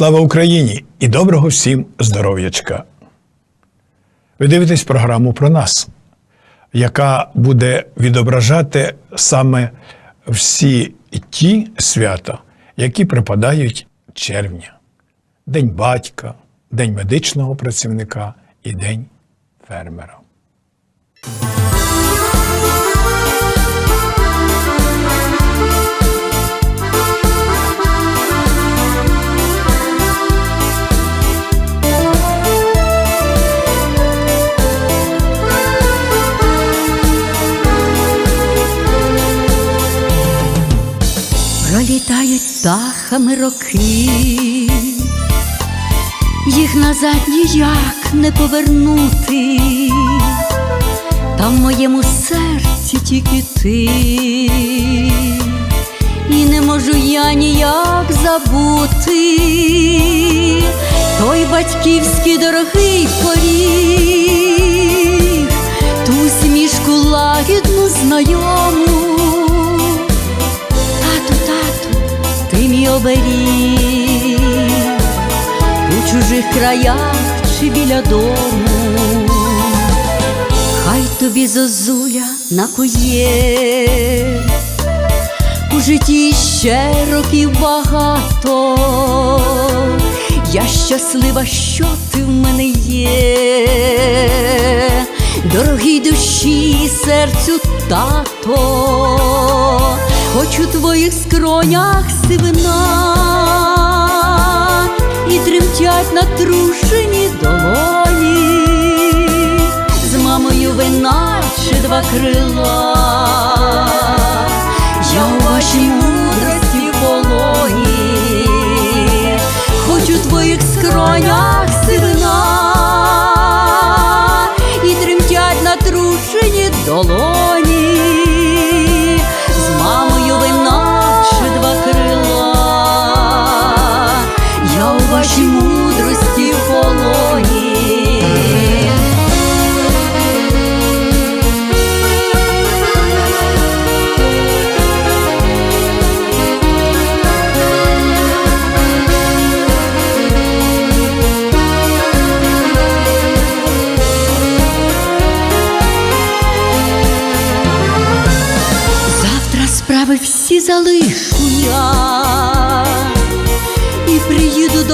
Слава Україні і доброго всім здоров'ячка! Ви дивитесь програму про нас, яка буде відображати саме всі ті свята, які припадають червня: День батька, День медичного працівника і День фермера. Пролітають птахами роки, їх назад ніяк не повернути, та в моєму серці тільки ти, і не можу я ніяк забути. Той батьківський дорогий поріг, ту смішку лагідну знайому. Тату, тату, ти мій оберіг чужих краях чи біля дому, хай тобі зозуля накує, у житті ще років багато, я щаслива, що ти в мене є, дорогій душі і серцю тато, хоч у твоїх скронях сивина тремтять натрушені долоні, з мамою вина чи два крила, я у вашій мудрості полоні, хоч у твоїх скронях сивина. І тремтять натрушені долоні,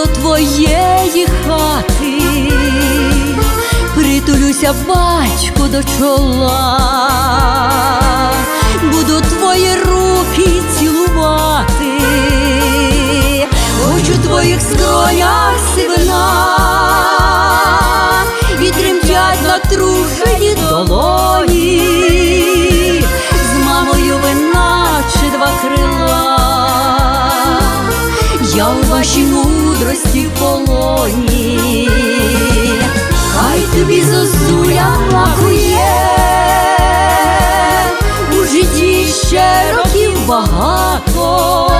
твоєї хати, притулюся батько до чола, буду твої руки цілувати, хоч у твоїх скронях сивина. І тремтять натрушені долоні. З мамою вина чи два крила, вашій мудрості полоні, хай тобі зозуля лакує, у житті ще років багато,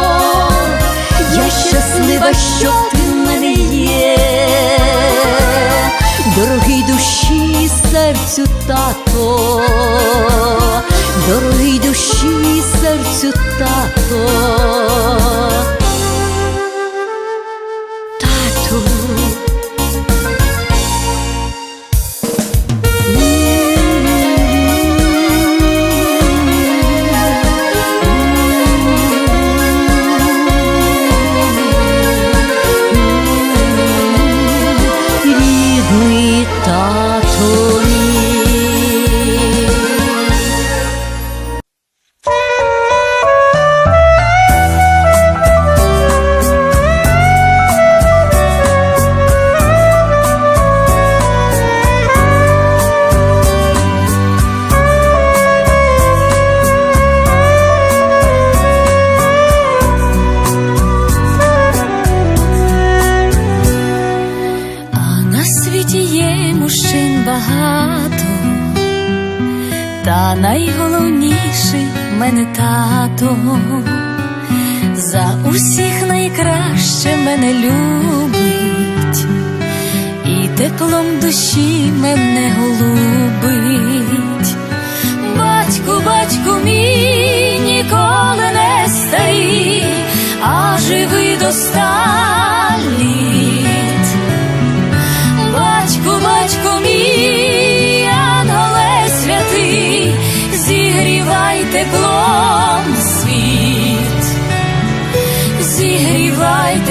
я щаслива, що ти в мене є, дорогий душі серцю тато, дорогий душі серцю тато.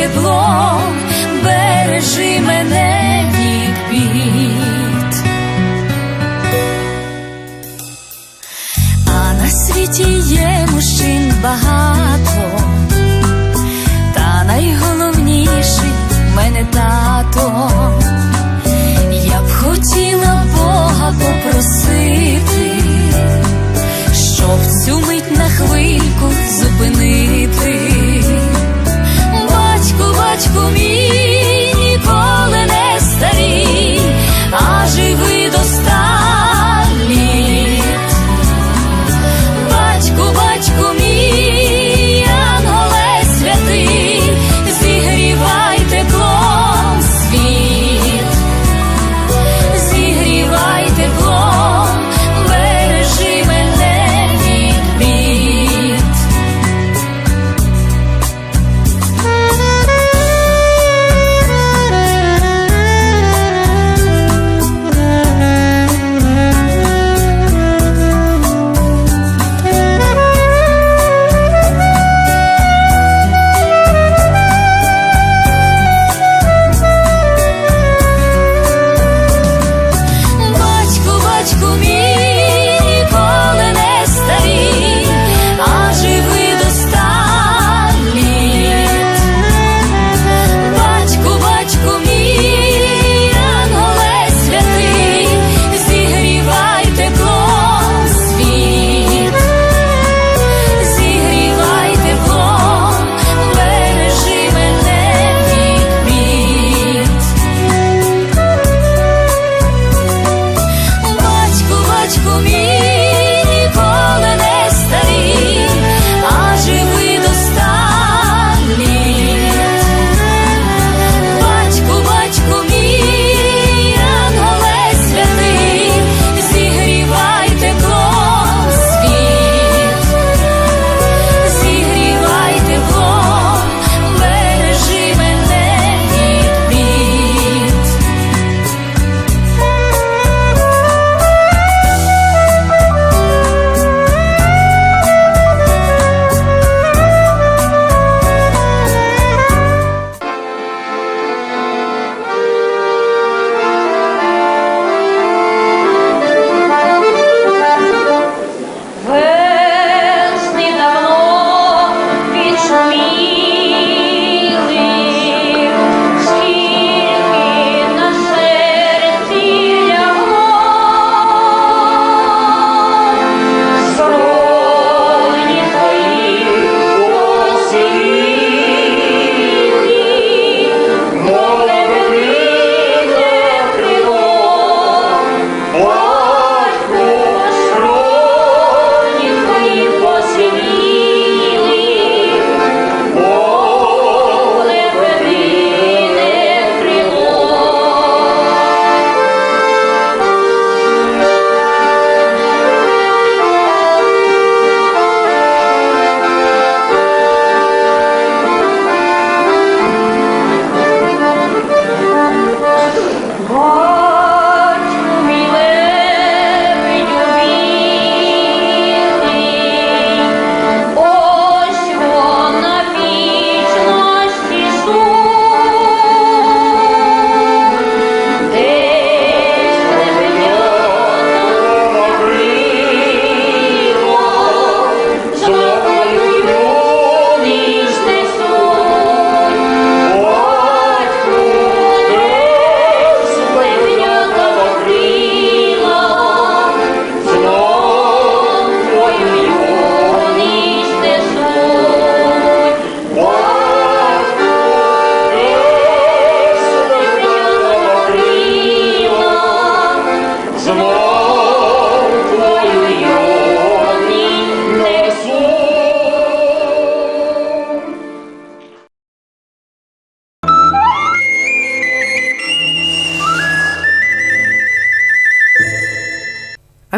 Теплом, бережи мене від бід. А на світі є мужчин багато, та найголовніший в мене тато. Я б хотіла Бога попросити, щоб цю мить на хвильку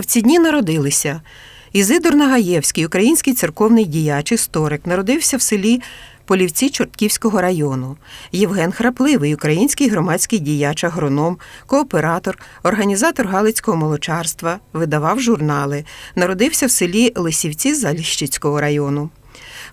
ці дні народилися Ізидор Нагаєвський, український церковний діяч, історик, народився в селі Полівці Чортківського району. Євген Храпливий, український громадський діяч, агроном, кооператор, організатор Галицького молочарства, видавав журнали. Народився в селі Лисівці Заліщицького району.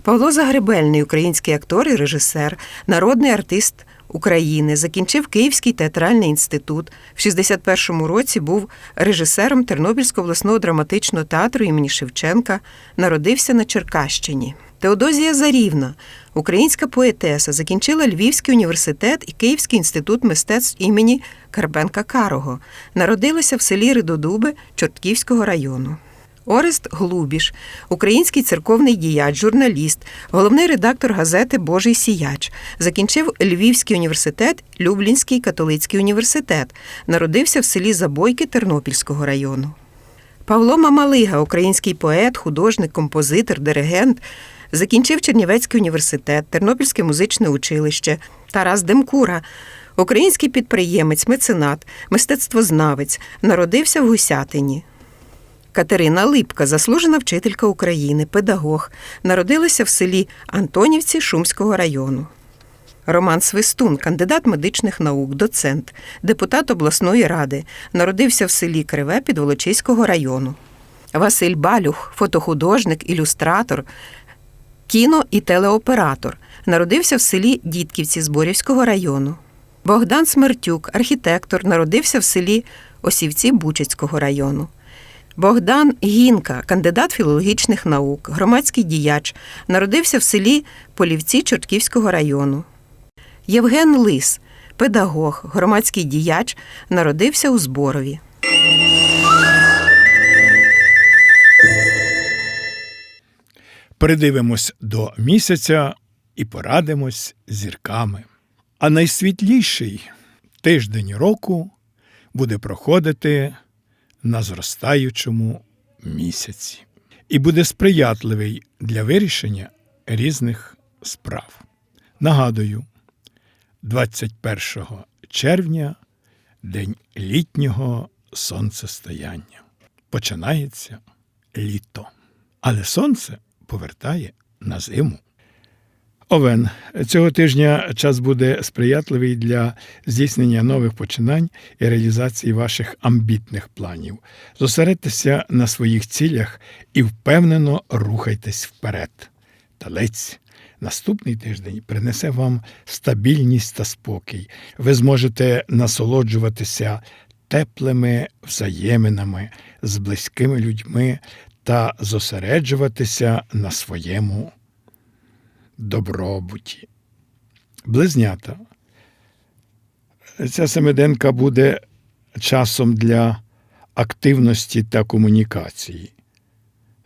Павло Загребельний, український актор і режисер, народний артист України, закінчив Київський театральний інститут. В 61-му році був режисером Тернопільського обласного драматичного театру імені Шевченка, народився на Черкащині. Теодозія Зарівна, українська поетеса, закінчила Львівський університет і Київський інститут мистецтв імені Карпенка Карого. Народилася в селі Ридодуби Чортківського району. Орест Глубіш, український церковний діяч, журналіст, головний редактор газети Божий сіяч, закінчив Львівський університет, Люблінський католицький університет, народився в селі Забойки Тернопільського району. Павло Мамалига, український поет, художник, композитор, диригент, закінчив Чернівецький університет, Тернопільське музичне училище, Тарас Демкура, український підприємець, меценат, мистецтвознавець, народився в Гусятині. Катерина Липка, заслужена вчителька України, педагог, народилася в селі Антонівці Шумського району. Роман Свистун, кандидат медичних наук, доцент, депутат обласної ради, народився в селі Криве Підволочиського району. Василь Балюх, фотохудожник, ілюстратор, кіно і телеоператор, народився в селі Дітківці Зборівського району. Богдан Смертюк, архітектор, народився в селі Осівці Бучицького району. Богдан Гінка, кандидат філологічних наук, громадський діяч, народився в селі Полівці Чортківського району. Євген Лис, педагог, громадський діяч, народився у Зборові. Придивимось до місяця і порадимось зірками. А найсвітліший тиждень року буде проходити на зростаючому місяці і буде сприятливий для вирішення різних справ. Нагадую, 21 червня день літнього сонцестояння. Починається літо. Але сонце повертає на зиму. Овен, цього тижня час буде сприятливий для здійснення нових починань і реалізації ваших амбітних планів. Зосередьтеся на своїх цілях і впевнено рухайтесь вперед. Талець. Наступний тиждень принесе вам стабільність та спокій. Ви зможете насолоджуватися теплими взаєминами з близькими людьми та зосереджуватися на своєму добробуті. Близнята. Ця семиденка буде часом для активності та комунікації.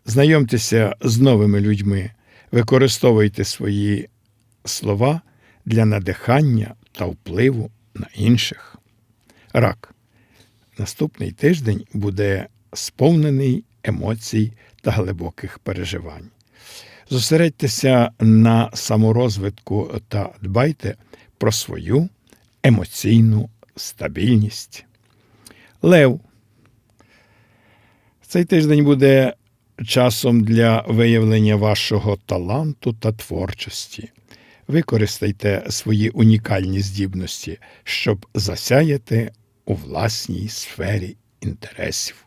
Знайомтеся з новими людьми, використовуйте свої слова для надихання та впливу на інших. Рак. Наступний тиждень буде сповнений емоцій та глибоких переживань. Зосередьтеся на саморозвитку та дбайте про свою емоційну стабільність. Лев. Цей тиждень буде часом для виявлення вашого таланту та творчості. Використайте свої унікальні здібності, щоб засяяти у власній сфері інтересів.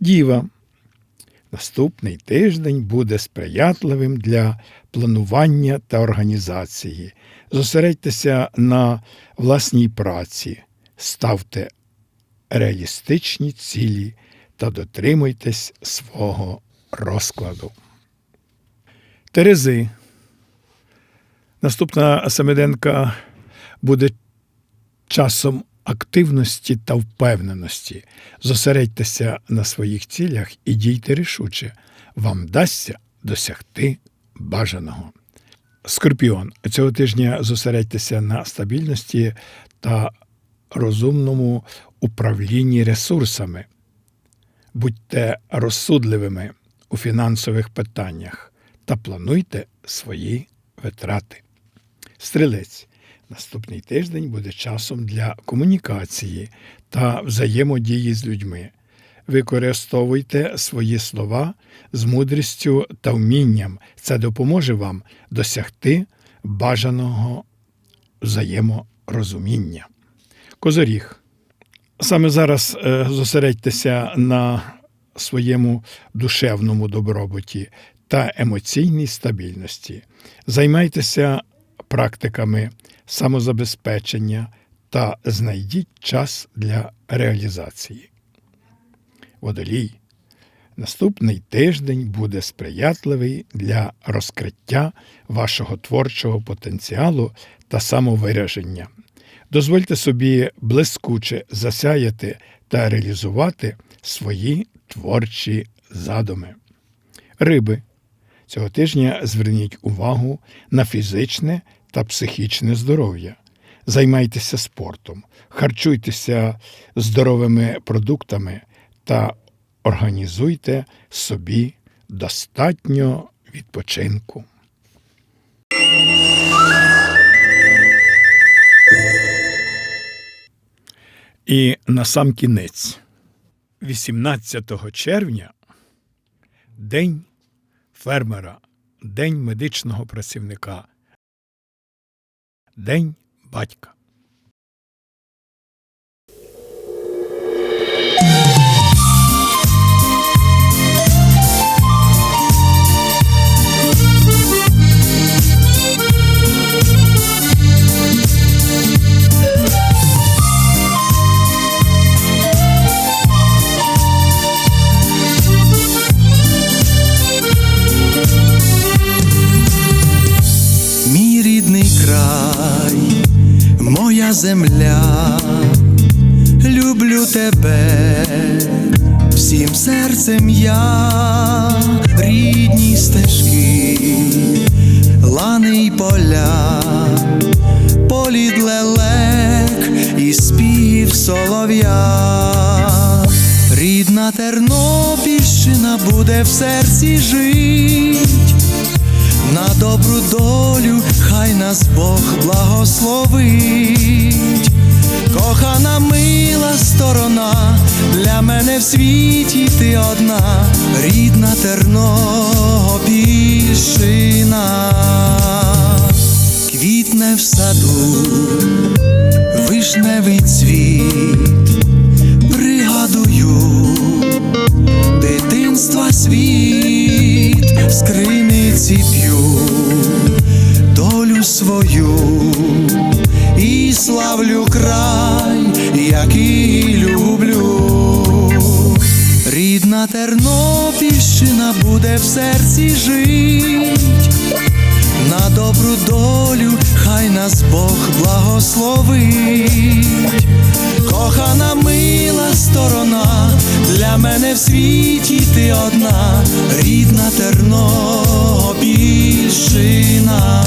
Діва. Наступний тиждень буде сприятливим для планування та організації. Зосередьтеся на власній праці, ставте реалістичні цілі та дотримуйтесь свого розкладу. Терези. Наступна семиденка буде часом активності та впевненості. Зосередьтеся на своїх цілях і дійте рішуче. Вам вдасться досягти бажаного. Скорпіон. Цього тижня зосередьтеся на стабільності та розумному управлінні ресурсами. Будьте розсудливими у фінансових питаннях та плануйте свої витрати. Стрілець. Наступний тиждень буде часом для комунікації та взаємодії з людьми. використовуйте свої слова з мудрістю та вмінням. Це допоможе вам досягти бажаного взаєморозуміння. Козоріг. Саме зараз е, зосередьтеся на своєму душевному добробуті та емоційній стабільності. Займайтеся практиками самозабезпечення та знайдіть час для реалізації. Водолій. Наступний тиждень буде сприятливий для розкриття вашого творчого потенціалу та самовираження. Дозвольте собі блискуче засяяти та реалізувати свої творчі задуми. Риби. Цього тижня зверніть увагу на фізичне та психічне здоров'я. Займайтеся спортом, харчуйтеся здоровими продуктами та організуйте собі достатньо відпочинку. І на сам кінець, 18 червня, День фермера, День медичного працівника, День батька. Рідна Тернопільщина буде в серці жить. На добру долю, хай нас Бог благословить, кохана мила сторона, для мене в світі ти одна, рідна Тернопільщина, квітне в саду, вишневий цвіт, дитинства світ, з криниці п'ю долю свою і славлю край, який люблю. Рідна Тернопільщина буде в серці жить, на добру долю, хай нас Бог благословить, кохана мила сторона, для мене в світі ти одна, рідна Тернопільщина.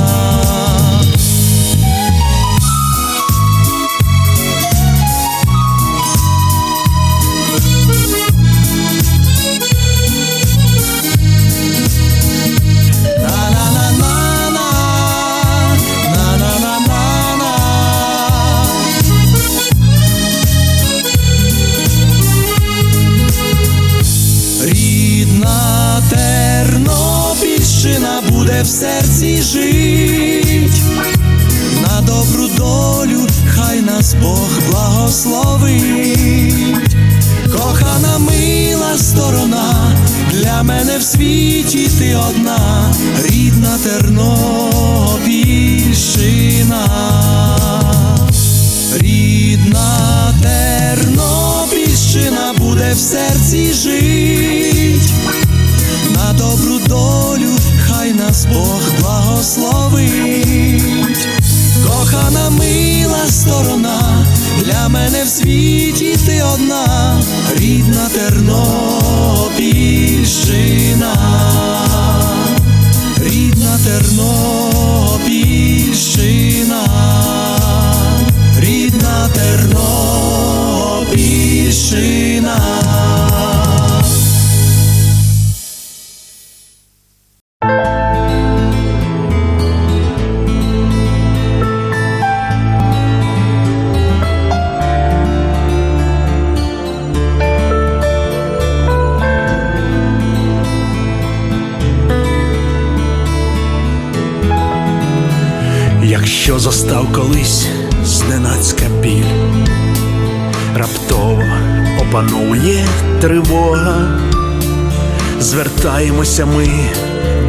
В серці жить, на добру долю, хай нас Бог благословить, кохана мила сторона, для мене в світі ти одна, рідна Тернопільщина. Рідна Тернопільщина буде в серці жить, на добру долю, Бог благословить, кохана мила сторона, для мене в світі ти одна, рідна Тернопільщина, звертаємося ми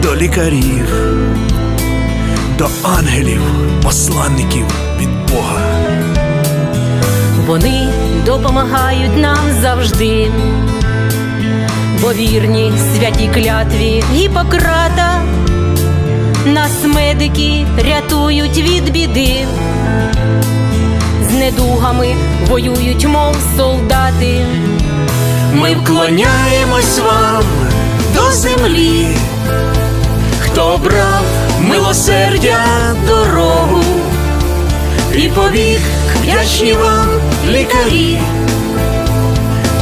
до лікарів, до ангелів, посланників від Бога. Вони допомагають нам завжди, бо вірні святій клятві Гіппократа нас медики рятують від біди, з недугами воюють, мов солдати. Ми вклоняємось вам до землі, хто брав милосердя дорогу і повік вдячні вам лікарі,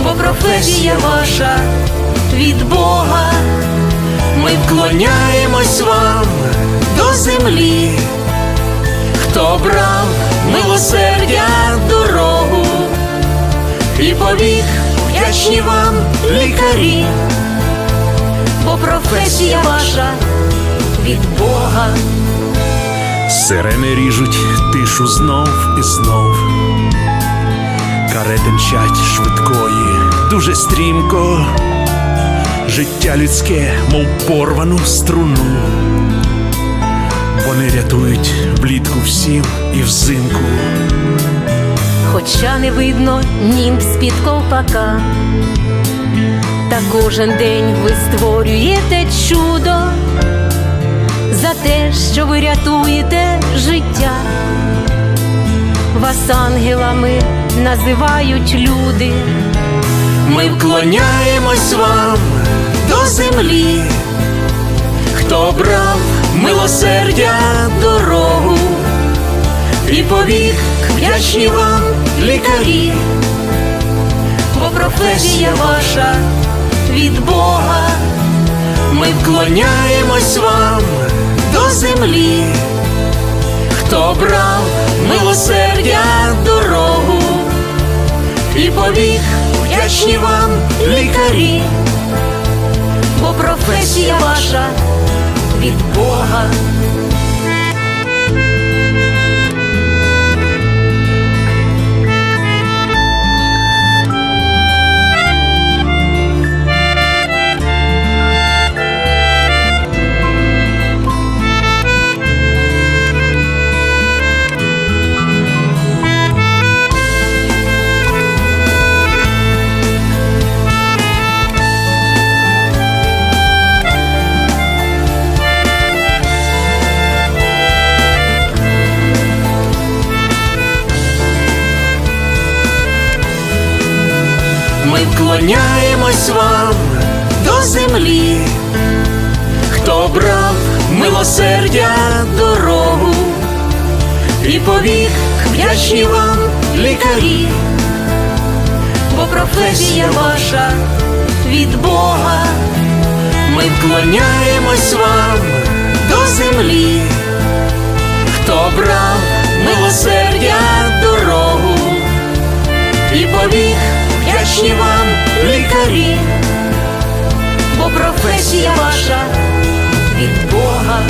бо професія ваша від Бога. ми вклоняємось вам до землі, хто брав милосердя дорогу і повік вдячні вам лікарі, бо професія ваша від Бога. Сирени ріжуть тишу знов і знов. Карети мчать швидкої, дуже стрімко. Життя людське, мов порвану струну. Вони рятують влітку всім і взимку. Хоча не видно німб з-під ковпака, та кожен день ви створюєте чудо за те, що ви рятуєте життя. Вас ангелами називають люди, Ми вклоняємось вам до землі, хто брав милосердя дорогу і повік вдячні вам лікарі, бо професія ваша від Бога. ми вклоняємось вам до землі, хто брав милосердя дорогу і повік вдячні вам лікарі, бо професія ваша від Бога. вам до землі, хто брав милосердя дорогу і побіг вдячні вам лікарі, бо професія ваша від Бога, ми вклоняємось вам до землі, хто брав милосердя дорогу і побіг вдячні вам, лікарі, бо професія ваша від Бога.